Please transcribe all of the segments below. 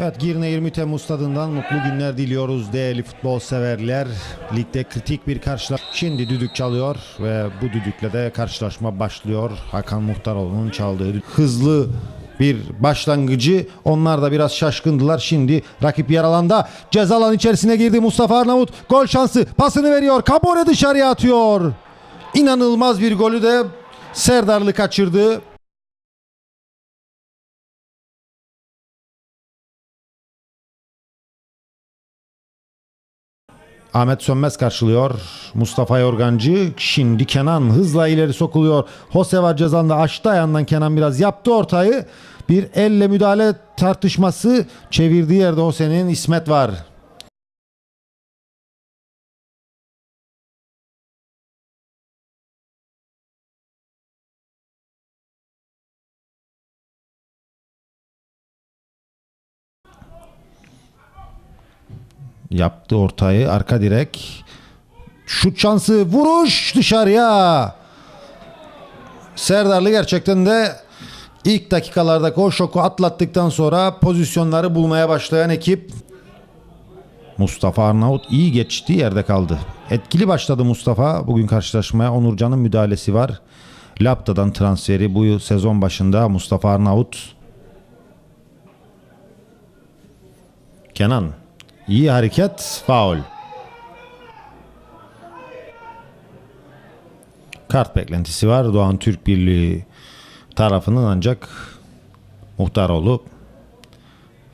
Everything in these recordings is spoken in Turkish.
Evet Girne 20 Temmuz stadından mutlu günler diliyoruz değerli futbol severler. Ligde kritik bir karşılaşma. Şimdi düdük çalıyor ve bu düdükle de karşılaşma başlıyor. Hakan Muhtaroğlu'nun çaldığı hızlı bir başlangıcı. Onlar da biraz şaşkındılar. Şimdi rakip yer alanda ceza alan içerisine girdi Mustafa Arnavut. Gol şansı pasını veriyor. Kabore dışarıya atıyor. İnanılmaz bir golü de Serdarlı kaçırdı. Ahmet Sönmez karşılıyor. Mustafa Yorgancı. Şimdi Kenan hızla ileri sokuluyor. Jose var cezanda açtı ayağından Kenan biraz yaptı ortayı. Bir elle müdahale tartışması çevirdiği yerde Jose'nin İsmet var. Yaptı ortayı arka direk. Şut şansı vuruş dışarıya. Serdarlı gerçekten de ilk dakikalarda o şoku atlattıktan sonra pozisyonları bulmaya başlayan ekip Mustafa Arnavut iyi geçti yerde kaldı. Etkili başladı Mustafa bugün karşılaşmaya. Onurcan'ın müdahalesi var. Lapta'dan transferi bu sezon başında Mustafa Arnavut. Kenan iyi hareket faul. Kart beklentisi var Doğan Türk Birliği tarafının ancak Muhtaroğlu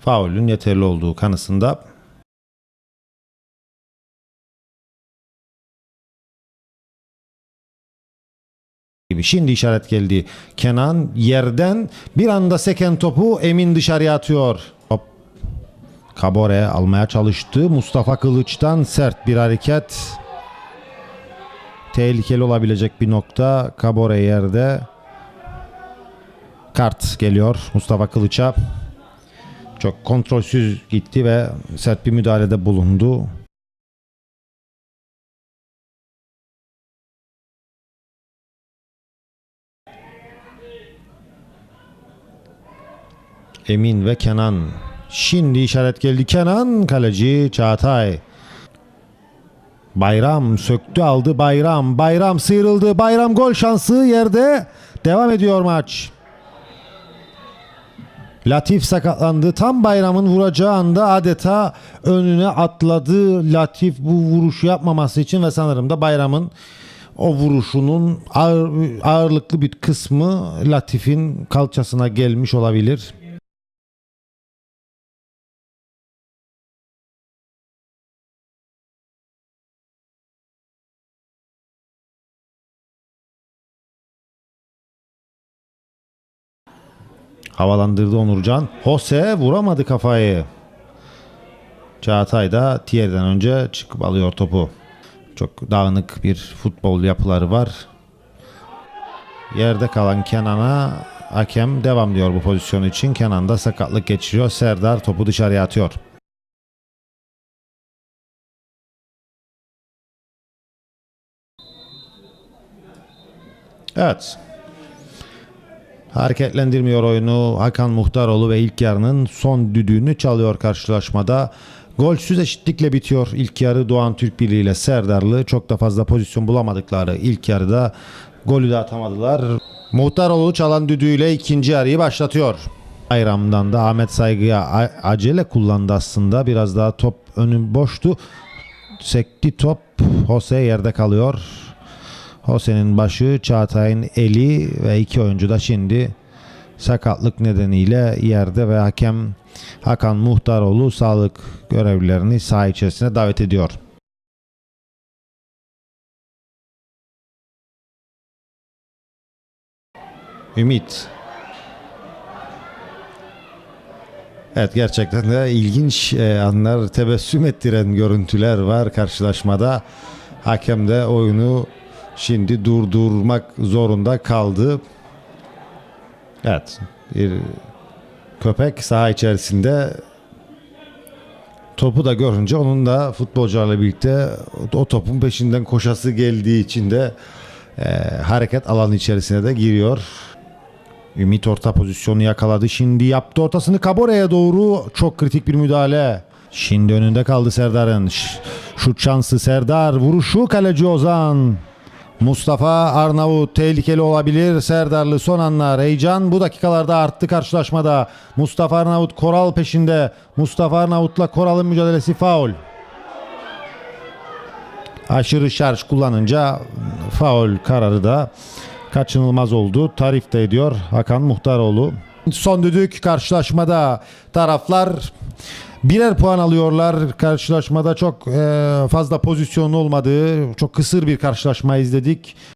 faulün yeterli olduğu kanısında. gibi. Şimdi işaret geldi. Kenan yerden bir anda seken topu Emin dışarıya atıyor. Kabore almaya çalıştı. Mustafa Kılıç'tan sert bir hareket. Tehlikeli olabilecek bir nokta. Kabore yerde. Kart geliyor Mustafa Kılıç'a. Çok kontrolsüz gitti ve sert bir müdahalede bulundu. Emin ve Kenan. Şimdi işaret geldi. Kenan kaleci Çağatay. Bayram söktü aldı Bayram. Bayram sıyrıldı. Bayram gol şansı yerde. Devam ediyor maç. Latif sakatlandı. Tam Bayram'ın vuracağı anda adeta önüne atladı. Latif bu vuruşu yapmaması için ve sanırım da Bayram'ın o vuruşunun ağır, ağırlıklı bir kısmı Latif'in kalçasına gelmiş olabilir. Havalandırdı Onurcan. Jose vuramadı kafayı. Çağatay da Thierry'den önce çıkıp alıyor topu. Çok dağınık bir futbol yapıları var. Yerde kalan Kenan'a hakem devam diyor bu pozisyon için. Kenan da sakatlık geçiriyor. Serdar topu dışarıya atıyor. Evet. Hareketlendirmiyor oyunu Hakan Muhtaroğlu ve ilk yarının son düdüğünü çalıyor karşılaşmada. Golsüz eşitlikle bitiyor ilk yarı Doğan Türk Birliği ile Serdarlı. Çok da fazla pozisyon bulamadıkları ilk yarıda golü de atamadılar. Muhtaroğlu çalan düdüğüyle ikinci yarıyı başlatıyor. Bayramdan da Ahmet Saygı'ya acele kullandı aslında. Biraz daha top önü boştu. Sekti top Jose yerde kalıyor. Jose'nin başı, Çağatay'ın eli ve iki oyuncu da şimdi sakatlık nedeniyle yerde ve hakem Hakan Muhtaroğlu sağlık görevlilerini saha içerisine davet ediyor. Ümit. Evet gerçekten de ilginç e, anlar, tebessüm ettiren görüntüler var karşılaşmada. Hakem de oyunu şimdi durdurmak zorunda kaldı. Evet. Bir köpek saha içerisinde topu da görünce onun da futbolcularla birlikte o topun peşinden koşası geldiği için de e, hareket alanı içerisine de giriyor. Ümit orta pozisyonu yakaladı. Şimdi yaptı ortasını Kabore'ye doğru. Çok kritik bir müdahale. Şimdi önünde kaldı Serdar'ın. Şut şansı Serdar. Vuruşu kaleci Ozan. Mustafa Arnavut tehlikeli olabilir. Serdarlı son anlar. Heyecan bu dakikalarda arttı karşılaşmada. Mustafa Arnavut Koral peşinde. Mustafa Arnavut'la Koral'ın mücadelesi faul. Aşırı şarj kullanınca faul kararı da kaçınılmaz oldu. Tarif de ediyor Hakan Muhtaroğlu. Son düdük karşılaşmada taraflar birer puan alıyorlar. Karşılaşmada çok e, fazla pozisyon olmadığı çok kısır bir karşılaşma izledik.